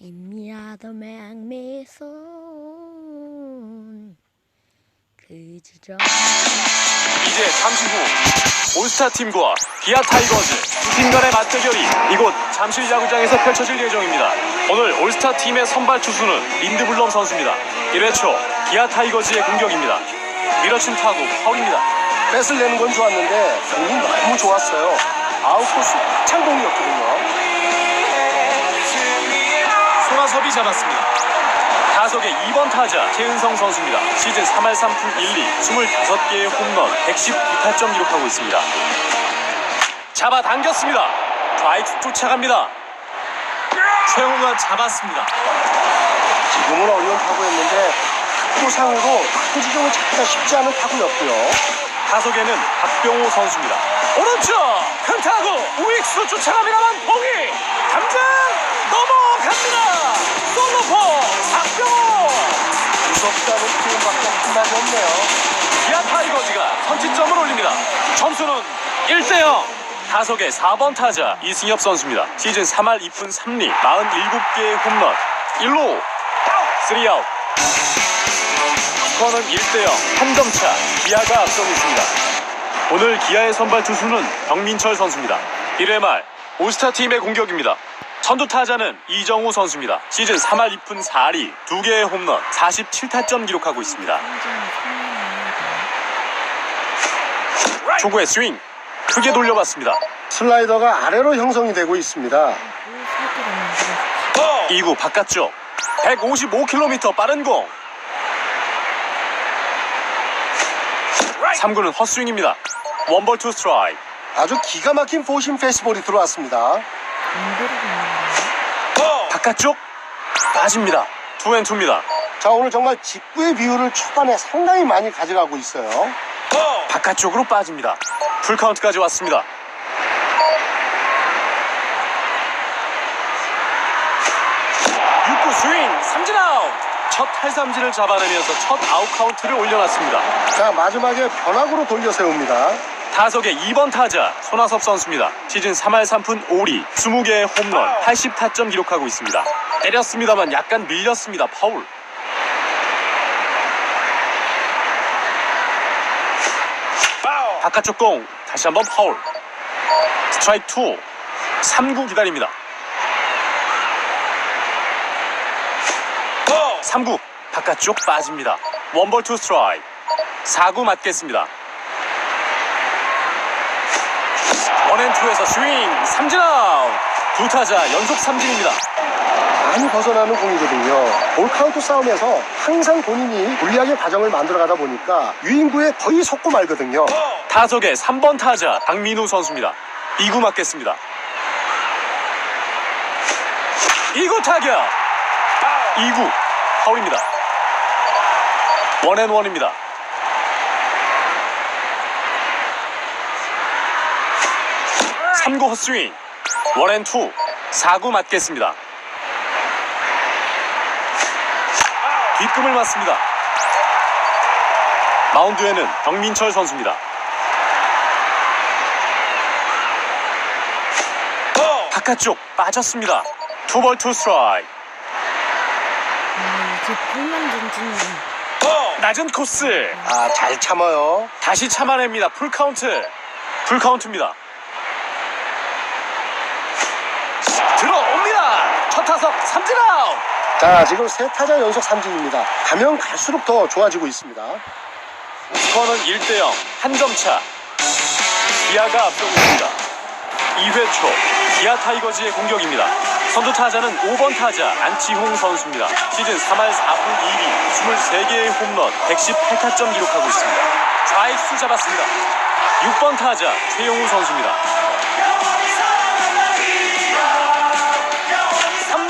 힘이라도 맹미손 그 지점 이제 잠시 후 올스타 팀과 기아 타이거즈 두 팀 간의 맞대결이 이곳 잠실 야구장에서 펼쳐질 예정입니다. 오늘 올스타 팀의 선발 투수는 린드블럼 선수입니다. 1회 초 기아 타이거즈의 공격입니다. 밀어친 타구 파울입니다. 뺏을 내는 건 좋았는데 공이 너무 좋았어요. 아웃코스 창공이었거든요. 송하섭이 잡았습니다. 타석의 2번 타자 최은성 선수입니다. 시즌 3할 3푼 1리 25개의 홈런 119타점 기록하고 있습니다. 잡아당겼습니다. 좌익수 쫓아갑니다. 최영우가 잡았습니다. 지금은 어려운 타구였는데 타구상으로 타구 지점을 찾기가 쉽지 않은 타구였고요. 타석에는 박병호 선수입니다. 오른쪽 큰 타구 우익수 쫓아갑니다만 봉이 담장 넘어 갑니다. 솔로포 박병호 무섭다는 표현밖에 한마디 없네요. 기아 타이거즈가 선취점을 올립니다. 점수는 1대0. 타석의 4번 타자 이승엽 선수입니다. 시즌 3할 2푼 3리 47개의 홈런 1루 3아웃 스코어는 1대0 한 점 차 기아가 앞서고 있습니다. 오늘 기아의 선발 투수는 박민철 선수입니다. 1회 말 올스타 팀의 공격입니다. 선두 타자는 이정우 선수입니다. 시즌 3할 2푼 4리 2개의 홈런 47타점 기록하고 있습니다. 초구의 스윙 크게 돌려봤습니다. 슬라이더가 아래로 형성이 되고 있습니다. 2구 바깥쪽 155km 빠른 공 3구는 헛스윙입니다. 원볼 투 스트라이크 아주 기가 막힌 포심 페이스볼이 들어왔습니다. 바깥쪽 빠집니다. 투앤투입니다. 자 오늘 정말 직구의 비율을 초반에 상당히 많이 가져가고 있어요. 바깥쪽으로 빠집니다. 풀카운트까지 왔습니다. 육구 스윙 삼진 아웃 첫 탈삼진을 잡아내면서 첫 아웃 카운트를 올려놨습니다. 자 마지막에 변화구로 돌려 세웁니다. 타석의 2번 타자 손아섭 선수입니다. 시즌 3할 3푼 5리 20개의 홈런 80타점 기록하고 있습니다. 때렸습니다만 약간 밀렸습니다. 파울. 바깥쪽 공 다시 한번 파울. 스트라이크 2 3구 기다립니다. 3구 바깥쪽 빠집니다. 원볼 투 스트라이크 4구 맞겠습니다. 원앤투에서 스윙 삼진 아웃. 두 타자 연속 삼진입니다. 많이 벗어나는 공이거든요. 볼 카운트 싸움에서 항상 본인이 불리하게 과정을 만들어가다 보니까 유인구에 거의 속고 말거든요. 타석의 3번 타자 박민우 선수입니다. 2구 맞겠습니다. 2구 타격. 2구 파울입니다. 원앤원입니다 3구 헛스윙. 원앤투. 4구 맞겠습니다. 뒷금을 맞습니다. 마운드에는 정민철 선수입니다. 바깥쪽 빠졌습니다. 투볼 투 스트라이크. 이제 불만 던지는 낮은 코스. 아 잘 참아요. 다시 참아냅니다. 풀카운트. 풀카운트입니다 첫 타석 삼진 아웃! 자 지금 세 타자 연속 삼진입니다. 가면 갈수록 더 좋아지고 있습니다. 스코어는 1대 0 한 점 차. 기아가 앞서고 있습니다. 2회 초 기아 타이거즈의 공격입니다. 선두 타자는 5번 타자 안치홍 선수입니다. 시즌 3할 4분 2리 23개의 홈런 118타점 기록하고 있습니다. 좌익수 잡았습니다. 6번 타자 최용우 선수입니다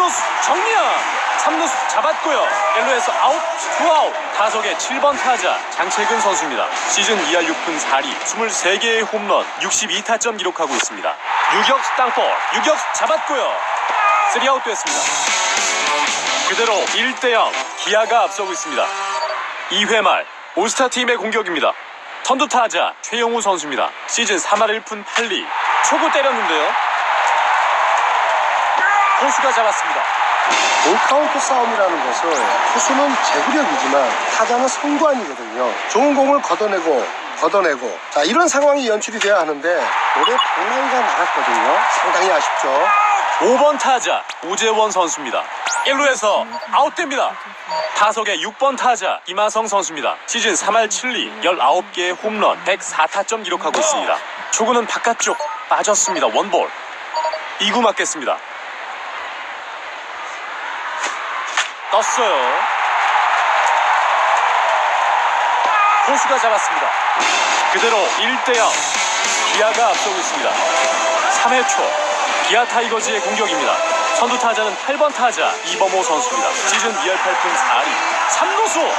3루수 정리야. 3루수 잡았고요. 1루에서 아웃 투아웃. 타석의 7번 타자 장채근 선수입니다. 시즌 2할 6푼 4리 23개의 홈런 62타점 기록하고 있습니다. 유격수 땅볼 유격수 잡았고요. 3아웃 됐습니다. 그대로 1대0 기아가 앞서고 있습니다. 2회 말 올스타 팀의 공격입니다. 선두 타자 최용우 선수입니다. 시즌 3할 1푼 8리. 초구 때렸는데요 포수가 잡았습니다. 볼 카운트 싸움이라는 것은 투수는 제구력이지만 타자는 성관이거든요. 좋은 공을 걷어내고 걷어내고 자 이런 상황이 연출이 돼야 하는데 올해 방망이가 나갔거든요. 상당히 아쉽죠. 5번 타자 오재원 선수입니다. 1루에서 아웃됩니다. 타석의 6번 타자 이마성 선수입니다. 시즌 3할 7리 19개의 홈런 104타점 기록하고 있습니다. 초구는 바깥쪽 빠졌습니다. 원볼 2구 맞겠습니다. 떴어요. 포수가 잡았습니다. 그대로 1대0 기아가 앞서고 있습니다. 3회 초 기아 타이거즈의 공격입니다. 선두 타자는 8번 타자 이범호 선수입니다. 시즌 2할 8푼 4리 3루수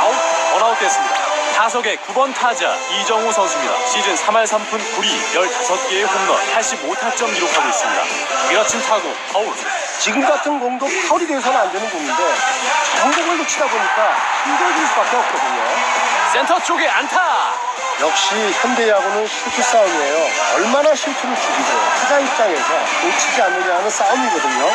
아웃 원아웃 됐습니다. 타석의 9번 타자 이정우 선수입니다. 시즌 3할 3푼 9리 15개의 홈런 85타점 기록하고 있습니다. 밀어친 타구 파울 지금 같은 공도 파울이 돼서는 안 되는 공인데 저런 공을 놓치다 보니까 힘들어질 수밖에 없거든요. 센터 쪽에 안타 역시 현대야구는 실투 싸움이에요. 얼마나 실투를 줄이고 타자 입장에서 놓치지 않느냐 하는 싸움이거든요.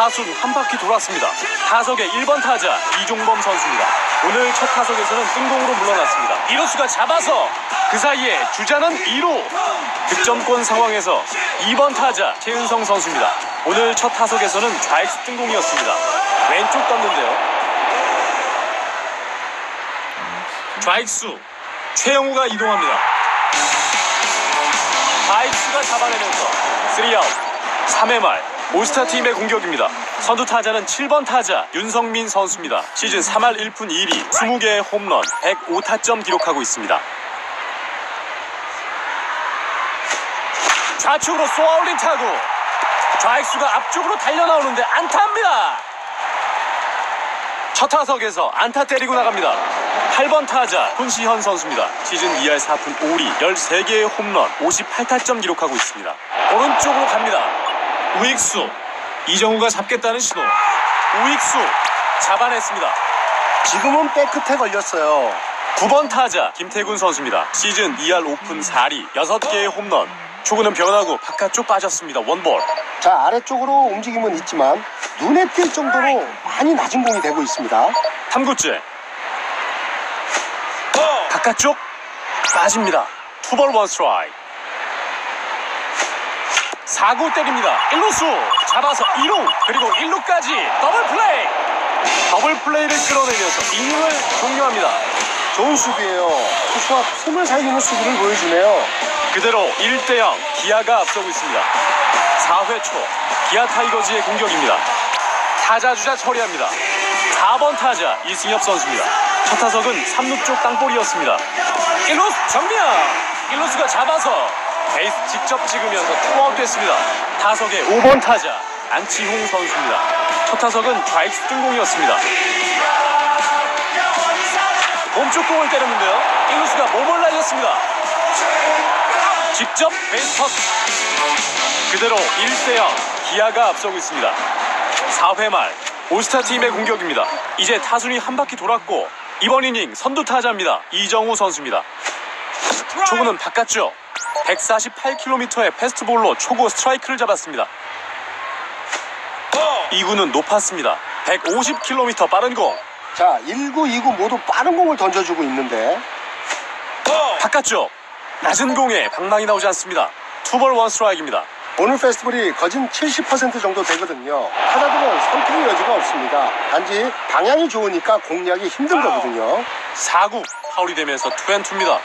타순 한 바퀴 돌았습니다. 타석의 1번 타자 이종범 선수입니다. 오늘 첫 타석에서는 뜬공으로 물러났습니다. 이루수가 잡아서 그 사이에 주자는 2루 득점권 상황에서 2번 타자 최은성 선수입니다. 오늘 첫 타석에서는 좌익수 뜬공이었습니다. 왼쪽 떴는데요. 좌익수 최영우가 이동합니다. 좌익수가 잡아내면서 3아웃 3회 말 올스타 팀의 공격입니다. 선두 타자는 7번 타자 윤성민 선수입니다. 시즌 3할 1푼 2리 20개의 홈런 105타점 기록하고 있습니다. 좌측으로 쏘아올린 타구 좌익수가 앞쪽으로 달려나오는데 안타입니다. 첫 타석에서 안타 때리고 나갑니다. 8번 타자 손시현 선수입니다. 시즌 2할 4푼 5리 13개의 홈런 58타점 기록하고 있습니다. 오른쪽으로 갑니다. 우익수 이정우가 잡겠다는 신호 우익수 잡아냈습니다. 지금은 백 끝에 걸렸어요. 9번 타자 김태군 선수입니다. 시즌 2할 5푼 4리 6개의 홈런 초구는 변하고 바깥쪽 빠졌습니다. 원볼 자 아래쪽으로 움직임은 있지만 눈에 띌 정도로 많이 낮은 공이 되고 있습니다. 3구째 바깥쪽 빠집니다. 투볼 원 스트라이크 4구 때립니다. 1루수 잡아서 2루 그리고 1루까지 더블 플레이 더블 플레이를 끌어내면서 이닝을 종료합니다. 좋은 수비예요. 투수와 틈을 살리는 수비를 보여주네요. 그대로 1대0 기아가 앞서고 있습니다. 4회 초 기아 타이거즈의 공격입니다. 타자 주자 처리합니다. 4번 타자 이승엽 선수입니다. 첫 타석은 3루 쪽 땅볼이었습니다. 1루수 정면 1루수가 잡아서 베이스 직접 찍으면서 투아웃 됐습니다. 타석의 5번 타자 안치홍 선수입니다. 첫 타석은 좌익수 뜬공이었습니다. 몸쪽 공을 때렸는데요. 1루수가 몸을 날렸습니다. 직접 베이스 터치 그대로 1대0 기아가 앞서고 있습니다 4회 말 올스타 팀의 공격입니다 이제 타순이 한 바퀴 돌았고 이번 이닝 선두 타자입니다 이정우 선수입니다 초구는 바깥쪽 148km의 패스트볼로 초구 스트라이크를 잡았습니다 2구는 높았습니다 150km 빠른 공 자 1구, 2구 모두 빠른 공을 던져주고 있는데 바깥쪽 낮은 공에 방망이 나오지 않습니다 투볼 원 스트라이크입니다 오늘 페스티벌이 거진 70% 정도 되거든요. 타자들은 선택의 여지가 없습니다. 단지 방향이 좋으니까 공략이 힘든 거거든요. 4구 파울이 되면서 투앤투입니다.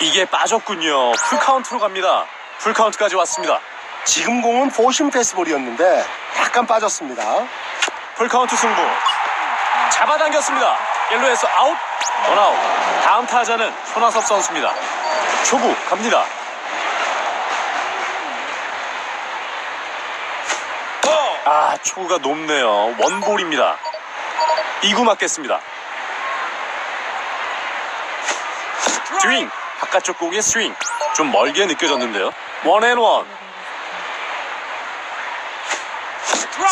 이게 빠졌군요. 풀카운트로 갑니다. 풀카운트까지 왔습니다. 지금 공은 포심 페스티벌이었는데 약간 빠졌습니다. 풀카운트 승부. 잡아당겼습니다. 1루에서 아웃, 원아웃. 다음 타자는 손아섭 선수입니다. 초구 갑니다. 아, 초구가 높네요. 원볼입니다. 2구 맞겠습니다. 스윙! 바깥쪽 공의 스윙. 좀 멀게 느껴졌는데요. 원앤원.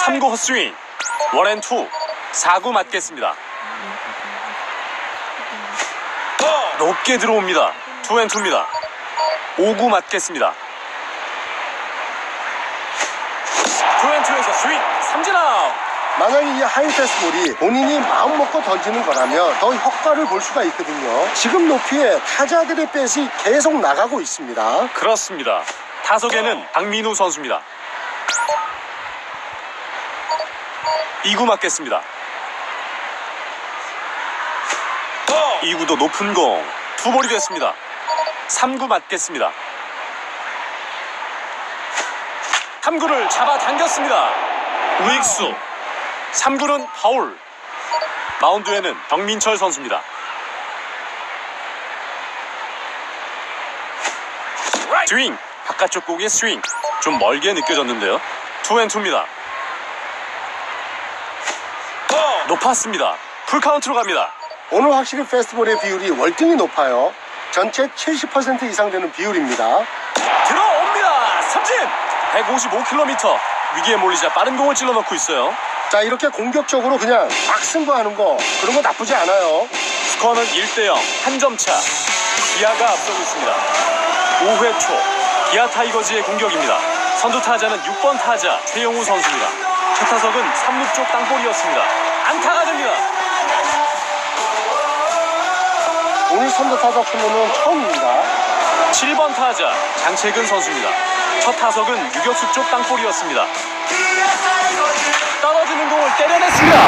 3구 헛스윙. 원앤투. 4구 맞겠습니다. 높게 들어옵니다. 투앤투입니다. 5구 맞겠습니다. 투앤투에서 스윙 삼진 아웃. 만약에 이 하이패스 볼이 본인이 마음 먹고 던지는 거라면 더 효과를 볼 수가 있거든요. 지금 높이에 타자들의 뱃이 계속 나가고 있습니다. 그렇습니다. 타석에는 박민우 선수입니다. 2구 맞겠습니다. 2구도 높은 공. 투볼이 됐습니다. 3구 맞겠습니다. 3구를 잡아당겼습니다. 우익수. 3구는 파울. 마운드에는 정민철 선수입니다. 스윙. 바깥쪽 공의 스윙. 좀 멀게 느껴졌는데요. 투앤투입니다. 높았습니다. 풀카운트로 갑니다. 오늘 확실히 페스티벌의 비율이 월등히 높아요. 전체 70% 이상 되는 비율입니다. 들어옵니다. 삼진. 155km. 위기에 몰리자 빠른 공을 찔러 넣고 있어요. 자, 이렇게 공격적으로 그냥 막 승부하는 거 그런 거 나쁘지 않아요. 스코어는 1대0 한 점 차. 기아가 앞서고 있습니다. 5회 초 기아 타이거즈의 공격입니다. 선두 타자는 6번 타자 최용우 선수입니다. 첫 타석은 3루 쪽 땅볼이었습니다. 안타가 됩니다. 오늘 선두 타자 출루는 처음입니다. 7번 타자 장채근 선수입니다. 첫 타석은 유격수 쪽 땅볼이었습니다. 떨어지는 공을 때려냈습니다.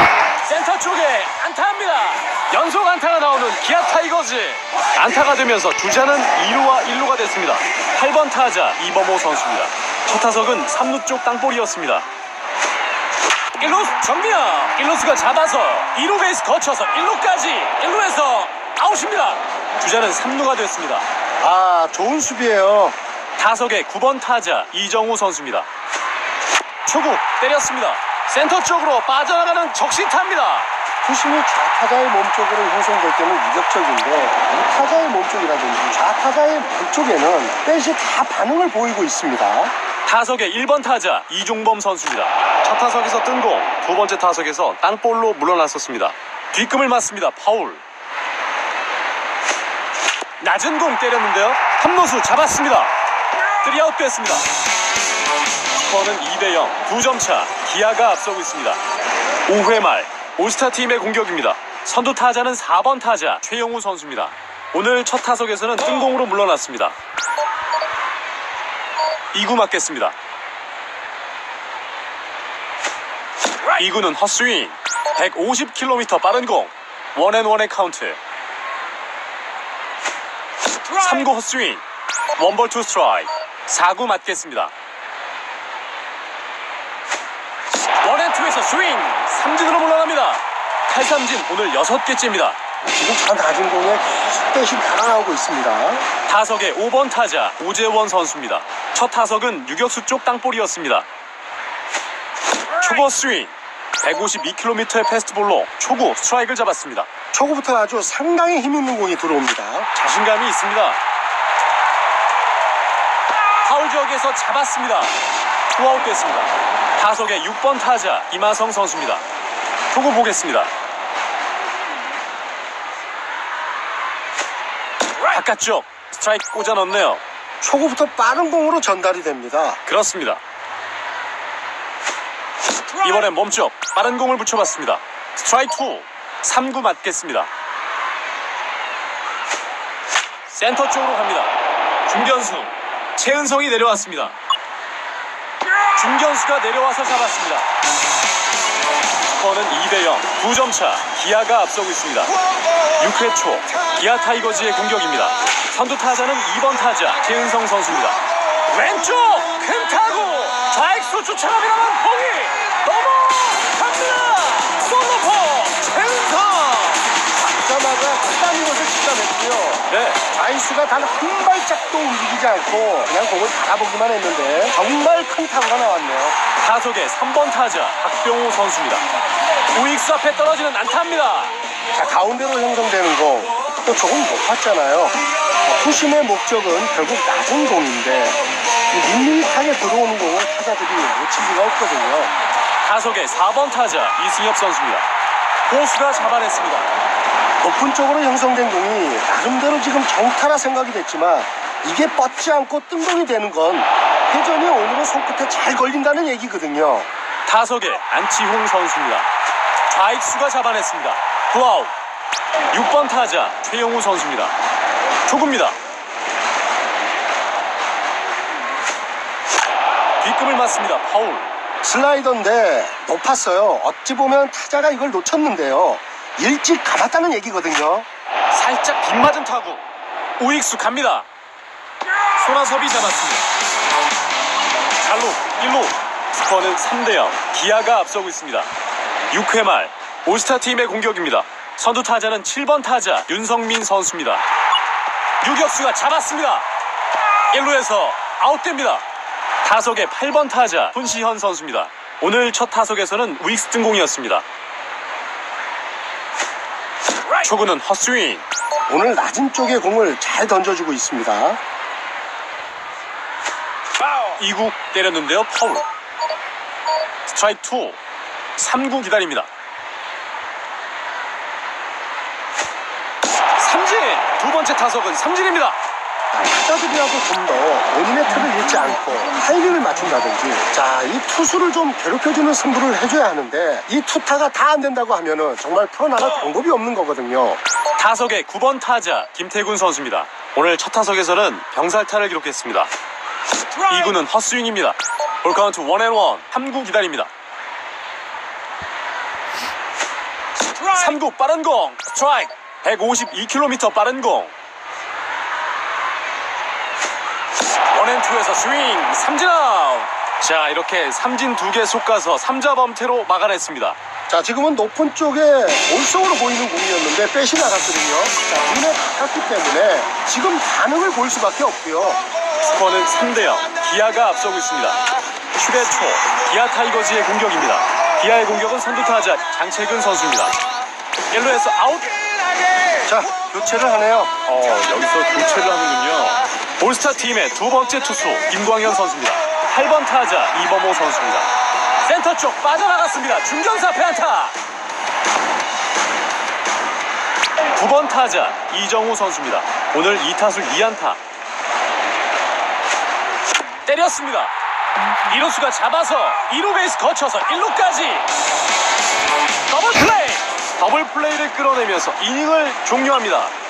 센터 쪽에 안타입니다. 연속 안타가 나오는 기아 타이거즈. 안타가 되면서 주자는 2루와 1루가 됐습니다. 8번 타자 이범호 선수입니다. 첫 타석은 3루 쪽 땅볼이었습니다. 1루수 정미야 1루수가 잡아서 2루 베이스 거쳐서 1루까지 1루에서 아웃입니다. 주자는 3루가 됐습니다. 아, 좋은 수비예요. 타석의 9번 타자 이정우 선수입니다. 초구 때렸습니다. 센터 쪽으로 빠져나가는 적시타입니다. 투심이 좌타자의 몸쪽으로 형성될 때는 위력적인데 이 타자의 몸쪽이라든지 좌타자의 몸쪽에는 뱃이 다 반응을 보이고 있습니다. 타석의 1번 타자 이종범 선수입니다. 첫 타석에서 뜬 공, 두 번째 타석에서 땅볼로 물러났었습니다. 뒷금을 맞습니다. 파울. 낮은 공 때렸는데요. 함노수 잡았습니다. 뜨리아웃 됐습니다. 스코어는 2대 0, 2점 차. 기아가 앞서고 있습니다. 5회 말 올스타 팀의 공격입니다. 선두 타자는 4번 타자 최영우 선수입니다. 오늘 첫 타석에서는 뜬공으로 물러났습니다. 2구 맞겠습니다. 2구는 헛스윙. 150km 빠른 공. 원앤원의 카운트. 3구 헛스윙. 원볼 투 스트라이크. 4구 맞겠습니다. 원앤투에서 스윙. 삼진으로 물러납니다. 탈삼진 오늘 6개째입니다. 지금 잘 낮은 공에 계속 뱃이 달아나오고 있습니다. 타석의 5번 타자 오재원 선수입니다. 첫 타석은 유격수 쪽 땅볼이었습니다. 초보 스윙 152km의 패스트볼로 초구 스트라이크를 잡았습니다. 초구부터 아주 상당히 힘 있는 공이 들어옵니다. 자신감이 있습니다. 파울 지역에서 잡았습니다. 투아웃 됐습니다. 타석의 6번 타자 이마성 선수입니다. 초구 보겠습니다. 바깥쪽 스트라이크 꽂아 넣네요. 초구부터 빠른 공으로 전달이 됩니다. 그렇습니다. 이번엔 몸쪽 빠른 공을 붙여봤습니다. 스트라이크 2 3구 맞겠습니다. 센터 쪽으로 갑니다. 중견수 최은성이 내려왔습니다. 중견수가 내려와서 잡았습니다. 스코어는 2대0 2점 차 기아가 앞서고 있습니다. 6회 초 기아 타이거즈의 공격입니다. 선두 타자는 2번 타자 최은성 선수입니다. 왼쪽 큰 타구 좌익수 공이 넘어갑니 직감했고요. 네, 아이스가 단 한 발짝도 움직이지 않고 그냥 공을 바라보기만 했는데 정말 큰 타구가 나왔네요. 타석의 3번 타자 박병호 선수입니다. 우익수 앞에 떨어지는 안타입니다. 자, 가운데로 형성되는 공 또 조금 높았잖아요. 어, 투심의 목적은 결국 낮은 공인데 이 밋밋하게 들어오는 공을 타자들이 놓칠 리가 없거든요. 타석의 4번 타자 이승엽 선수입니다. 호수가 잡아냈습니다. 높은 쪽으로 형성된 공이 나름대로 지금 정타라 생각이 됐지만 이게 뻗지 않고 뜬공이 되는 건 회전이 오늘은 손끝에 잘 걸린다는 얘기거든요. 타석에 안치홍 선수입니다. 좌익수가 잡아냈습니다. 투아웃. 6번 타자 최영우 선수입니다. 초구입니다. 뒷금을 맞습니다. 파울. 슬라이더인데 높았어요. 어찌 보면 타자가 이걸 놓쳤는데요. 일찍 감았다는 얘기거든요. 살짝 빗맞은 타구. 우익수 갑니다. 손아섭이 잡았습니다. 잘로 1루. 스코어는 3대 0. 기아가 앞서고 있습니다. 6회 말 올스타 팀의 공격입니다. 선두 타자는 7번 타자 윤성민 선수입니다. 유격수가 잡았습니다. 1루에서 아웃됩니다. 타석의 8번 타자 손시현 선수입니다. 오늘 첫 타석에서는 우익수 등공이었습니다. 초구는 헛스윙. 오늘 낮은 쪽에 공을 잘 던져주고 있습니다. 2구 때렸는데요. 파울. 스트라이크 2. 3구 기다립니다. 삼진! 두 번째 타석은 삼진입니다. 아, 타자들이라도 좀더 본인의 틀을 잃지 않고 타이밍을 맞춘다든지 자, 이 투수를 좀 괴롭혀주는 승부를 해줘야 하는데 이 투타가 다 안 된다고 하면은 정말 풀어나갈 방법이 없는 거거든요. 타석의 9번 타자 김태군 선수입니다. 오늘 첫 타석에서는 병살타를 기록했습니다. 2구는 헛스윙입니다. 볼카운트 원앤원 3구 기다립니다. 3구 빠른 공 스트라이크 152km 빠른 공 원앤투에서 스윙 삼진 아웃 자 이렇게 삼진 두 개 쏟가서 삼자 범퇴로 막아냈습니다. 자, 지금은 높은 쪽에 올성으로 보이는 공이었는데 빼시 나갔거든요. 자, 눈에 가깝기 때문에 지금 반응을 볼 수밖에 없고요. 스코어는 3대0 기아가 앞서고 있습니다 7회 초 기아 타이거즈의 공격입니다 기아의 공격은 선두타자 장채근 선수입니다 1루에서 아웃 자, 교체를 하네요. 어 여기서 교체를 하는군요 올스타 팀의 두 번째 투수 김광현 선수입니다. 8번 타자 이범호 선수입니다. 센터 쪽 빠져나갔습니다. 중견수 앞에 안타. 9번 타자 이정우 선수입니다. 오늘 2타수 2안타. 때렸습니다. 2루수가 잡아서 2루 베이스 거쳐서 1루까지. 더블 플레이. 더블 플레이를 끌어내면서 이닝을 종료합니다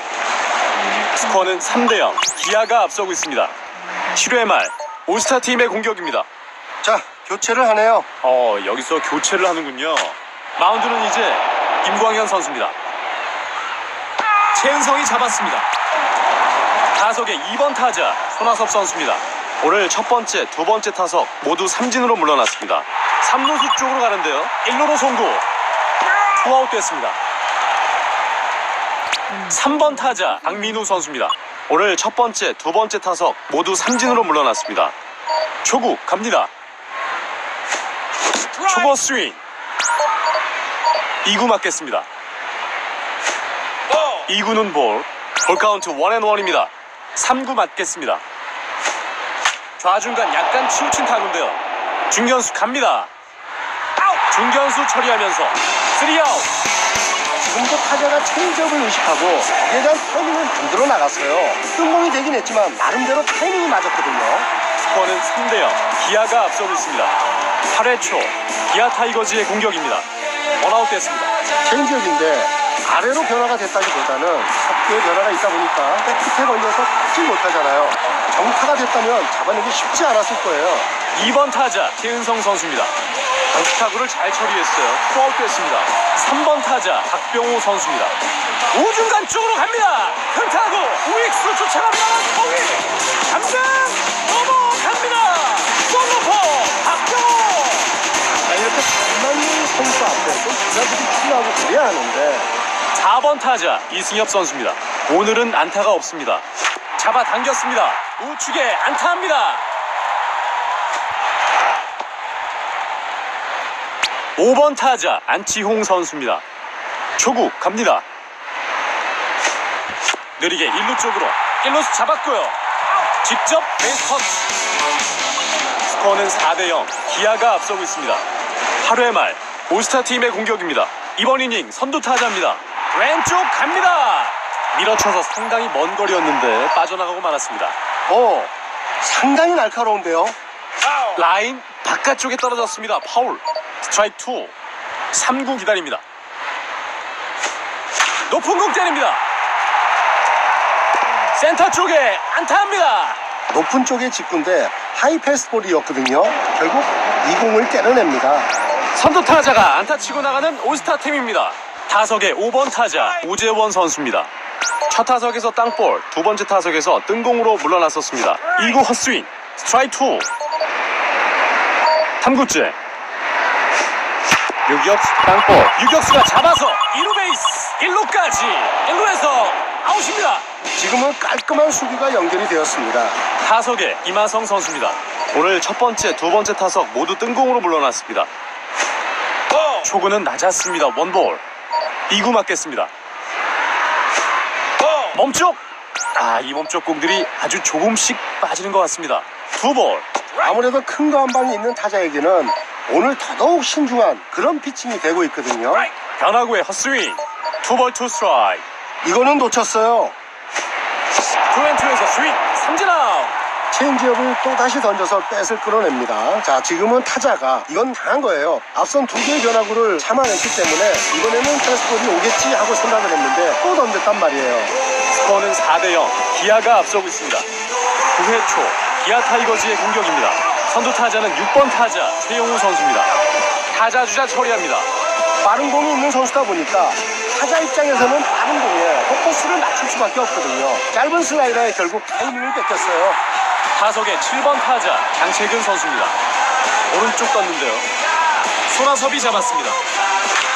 스코어는 3대0 기아가 앞서고 있습니다. 7회 말 올스타 팀의 공격입니다. 자, 교체를 하네요. 어 여기서 교체를 하는군요. 마운드는 이제 김광현 선수입니다. 최은성이 잡았습니다. 타석의 2번 타자 손아섭 선수입니다. 오늘 첫 번째, 두 번째 타석 모두 삼진으로 물러났습니다. 3루수 쪽으로 가는데요. 1루로 송구. 투아웃 됐습니다 3번 타자 박민우 선수입니다. 오늘 첫 번째, 두 번째 타석 모두 삼진으로 물러났습니다. 초구 갑니다. 초보 스윙. 2구 맞겠습니다. 2구는 볼. 볼 카운트 원앤원입니다. 3구 맞겠습니다. 좌중간 약간 치우친 타구인데요. 중견수 갑니다. 중견수 처리하면서 3아웃 지금도 타자가 체인지업을 의식하고 거기에 대한 타이밍을 만들어 나갔어요. 뜬공이 되긴 했지만 나름대로 타이밍이 맞았거든요. 스코어는 3대0 기아가 앞서고 있습니다 8회 초 기아 타이거즈의 공격입니다 원아웃 됐습니다 체인지업인데 아래로 변화가 됐다기보다는 속도에 변화가 있다 보니까 끝에 걸려서 지 못하잖아요. 정타가 됐다면 잡아내기 쉽지 않았을 거예요. 2번 타자 최은성 선수입니다. 방타구를 잘 처리했어요. 투아웃 됐습니다. 3번 타자 박병호 선수입니다. 우중간 쪽으로 갑니다. 큰 타구 우익수 쫓아갑니다. 거기 당장 넘어갑니다. 솔로포 박병호 자, 이렇게 장만민 선수 앞에 좀 주자들이 필요하고 그래야 하는데 4번 타자 이승엽 선수입니다. 오늘은 안타가 없습니다. 잡아당겼습니다. 우측에 안타합니다. 5번 타자 안치홍 선수입니다. 초구 갑니다. 느리게 1루 쪽으로 1루수 잡았고요. 직접 베이스 터치. 스코어는 4대 0 기아가 앞서고 있습니다. 8회 말 올스타 팀의 공격입니다. 이번 이닝 선두 타자입니다. 왼쪽 갑니다. 밀어쳐서 상당히 먼 거리였는데 빠져나가고 말았습니다. 어, 상당히 날카로운데요. 라인 바깥쪽에 떨어졌습니다. 파울. 스트라이크 2. 3구 기다립니다. 높은 공 때립니다. 센터 쪽에 안타합니다. 높은 쪽의 직구인데 하이 패스볼이었거든요. 결국 이 공을 때려냅니다. 선두 타자가 안타 치고 나가는 올스타 팀입니다. 타석의 5번 타자 우재원 선수입니다. 첫 타석에서 땅볼, 두 번째 타석에서 뜬공으로 물러났었습니다. 2구 헛스윙, 스트라이크 2. 3구째. 유격수 땅볼, 유격수가 잡아서 1루 베이스, 1루까지, 1루에서 아웃입니다. 지금은 깔끔한 수비가 연결이 되었습니다. 타석의 이마성 선수입니다. 오늘 첫 번째, 두 번째 타석 모두 뜬공으로 물러났습니다. 초구는 낮았습니다. 원볼. 2구 맞겠습니다. 몸쪽. 아, 이 몸쪽 공들이 아주 조금씩 빠지는 것 같습니다. 두 볼. 아무래도 큰 거 한 방이 있는 타자에게는 오늘 더더욱 신중한 그런 피칭이 되고 있거든요. 변화구의 헛스윙. 투볼 투 스트라이크. 이거는 놓쳤어요. 투앤투에서 스윙. 삼진 아웃. 체인지업을 또 다시 던져서 뺏을 끌어냅니다. 자, 지금은 타자가 이건 당한 거예요. 앞선 두 개의 변화구를 참아냈기 때문에 이번에는 패스볼이 오겠지 하고 생각을 했는데 또 던졌단 말이에요. 스코어는 4대 0. 기아가 앞서고 있습니다. 9회 초 기아 타이거즈의 공격입니다. 선두 타자는 6번 타자 최용우 선수입니다. 타자 주자 처리합니다. 빠른 공이 있는 선수다 보니까 타자 입장에서는 빠른 공에 포커스를 맞출 수밖에 없거든요. 짧은 슬라이더에 결국 타이밍을 뺏겼어요. 타석의 7번 타자 장채근 선수입니다. 오른쪽 떴는데요. 손아섭이 잡았습니다.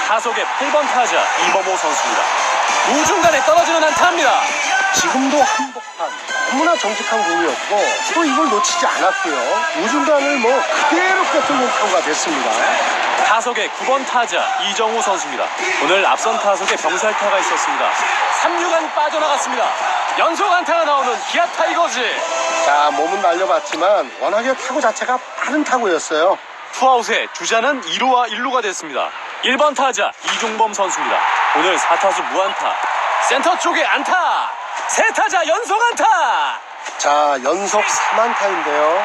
타석의 8번 타자 이범호 선수입니다. 우중간에 떨어지는 안타입니다. 지금도 한복판 너무나 정직한 공이었고 또 이걸 놓치지 않았고요. 우중간을 뭐 그대로 뺏어놓은 타구가 됐습니다. 타석의 9번 타자 이정우 선수입니다. 오늘 앞선 타석에 병살타가 있었습니다. 3루간 빠져나갔습니다. 연속 안타가 나오는 기아 타이거즈. 자 몸은 날려봤지만 워낙에 타구 자체가 빠른 타구였어요. 투아웃에 주자는 2루와 1루가 됐습니다. 1번 타자 이종범 선수입니다. 오늘 4타수 무안타. 센터 쪽에 안타. 세 타자 연속 안타. 자 연속 3안타인데요.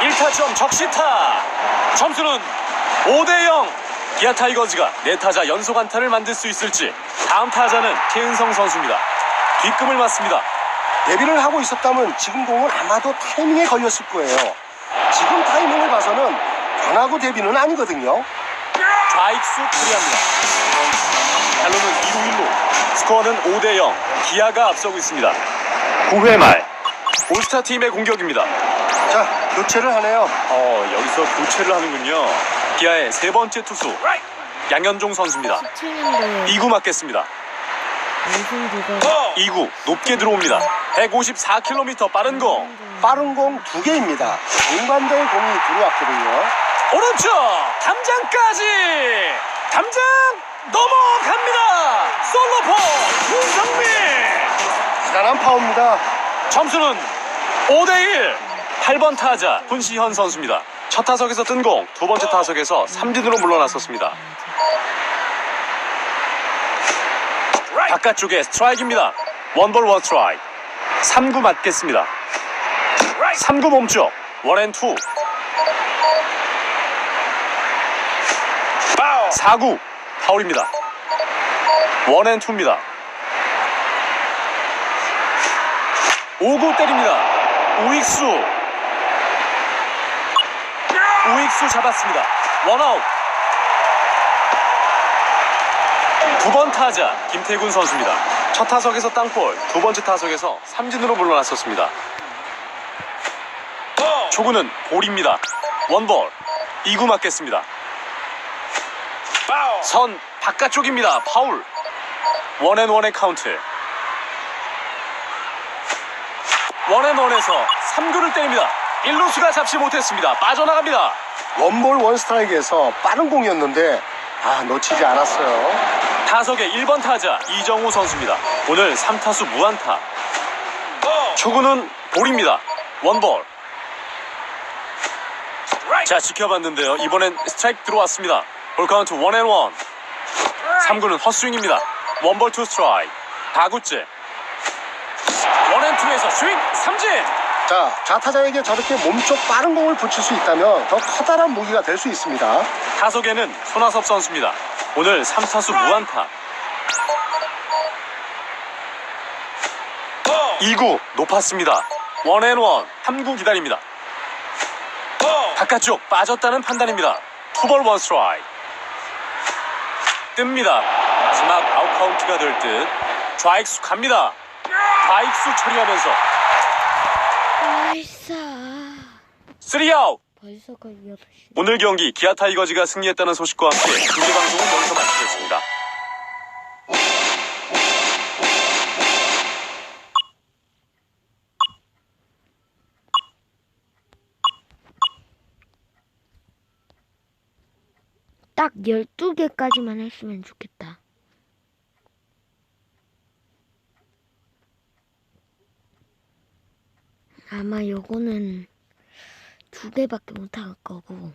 1타점 적시타. 점수는 5대 0. 기아 타이거즈가 네 타자 연속 안타를 만들 수 있을지. 다음 타자는 최은성 선수입니다. 뒷금을 맞습니다. 데뷔를 하고 있었다면 지금 공은 아마도 타이밍에 걸렸을 거예요. 지금 타이밍을 봐서는 변하고 데뷔는 아니거든요. 좌익수 처리합니다. 달로는 2루 1루. 스코어는 5대 0. 기아가 앞서고 있습니다. 9회 말 올스타 팀의 공격입니다. 자 교체를 하네요. 어, 여기서 교체를 하는군요. 기아의 세 번째 투수 양현종 선수입니다. 17년도에 2구 맞겠습니다. 무슨 비가 2구 높게 들어옵니다. 154km 빠른 공. 빠른 공 두 개입니다. 정반대의 공이 들어왔거든요. 오른쪽 담장까지 담장 넘어갑니다. 솔로포 윤성민 대단한 파워입니다. 점수는 5대1 8번 타자 훈시현 선수입니다. 첫 타석에서 뜬 공, 두 번째 타석에서 삼진으로 물러났었습니다. 바깥쪽에 스트라이크입니다. 원볼 원 스트라이크. 3구 맞겠습니다. 3구 몸쪽 원앤 투 4구 파울입니다. 원앤투입니다. 5구 때립니다. 우익수. 우익수 잡았습니다. 원아웃. 두 번 타자 김태군 선수입니다. 첫 타석에서 땅볼, 두 번째 타석에서 삼진으로 물러났었습니다. 초구는 볼입니다. 원볼. 2구 맞겠습니다. 선 바깥쪽입니다. 파울. 원앤원의 카운트. 원앤원에서 3구를 때립니다. 1루수가 잡지 못했습니다. 빠져나갑니다. 원볼 원스트라이크에서 빠른 공이었는데 아 놓치지 않았어요. 타석의 1번 타자 이정우 선수입니다. 오늘 3타수 무안타. 초구는 볼입니다. 원볼. 자 지켜봤는데요. 이번엔 스트라이크 들어왔습니다. 볼 카운트 원앤원. 3구는 헛스윙입니다. 원볼 투 스트라이크. 다구째. 원앤투에서 스윙 삼진. 자, 좌타자에게 저렇게 몸쪽 빠른 공을 붙일 수 있다면 더 커다란 무기가 될 수 있습니다. 타석에는 손아섭 선수입니다. 오늘 3타수 무안타. 2구 높았습니다. 원앤원 3구 기다립니다. 바깥쪽 빠졌다는 판단입니다. 투볼 원 스트라이크. 뜹니다. 마지막 아웃 카운트가 될 듯. 좌익수 갑니다. 좌익수 처리하면서 나이스. 3아웃. 벌써 거의 8시. 오늘 경기 기아 타이거즈가 승리했다는 소식과 함께 중계 방송은 여기서 마치겠습니다. 딱 12개까지만 했으면 좋겠다. 아마 요거는 두 개밖에 못할 거고